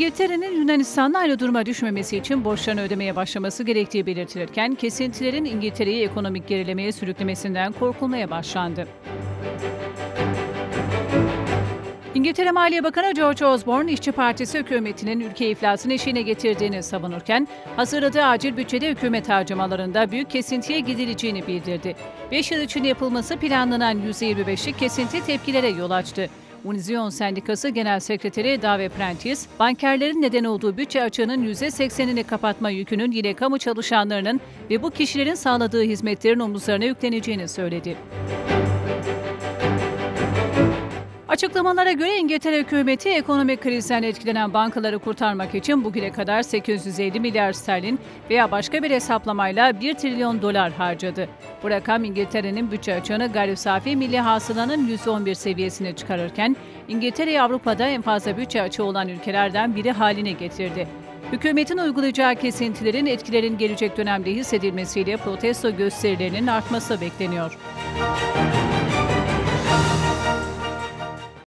İngiltere'nin Yunanistan'la aynı duruma düşmemesi için borçlarını ödemeye başlaması gerektiği belirtilirken kesintilerin İngiltere'yi ekonomik gerilemeye sürüklemesinden korkulmaya başlandı. İngiltere Maliye Bakanı George Osborne, İşçi Partisi hükümetinin ülke iflasını eşiğine getirdiğini savunurken, hazırladığı acil bütçede hükümet harcamalarında büyük kesintiye gidileceğini bildirdi. 5 yıl için yapılması planlanan %25'lik kesinti tepkilere yol açtı. Unizion Sendikası Genel Sekreteri Dave Prentice, bankerlerin neden olduğu bütçe açığının %80'ini kapatma yükünün yine kamu çalışanlarının ve bu kişilerin sağladığı hizmetlerin omuzlarına yükleneceğini söyledi. Açıklamalara göre İngiltere hükümeti ekonomik krizden etkilenen bankaları kurtarmak için bugüne kadar 850 milyar sterlin veya başka bir hesaplamayla 1 trilyon dolar harcadı. Bu rakam İngiltere'nin bütçe açığını gayri safi milli hasılanın %11 seviyesine çıkarırken İngiltere'yi Avrupa'da en fazla bütçe açığı olan ülkelerden biri haline getirdi. Hükümetin uygulayacağı kesintilerin etkilerin gelecek dönemde hissedilmesiyle protesto gösterilerinin artması bekleniyor.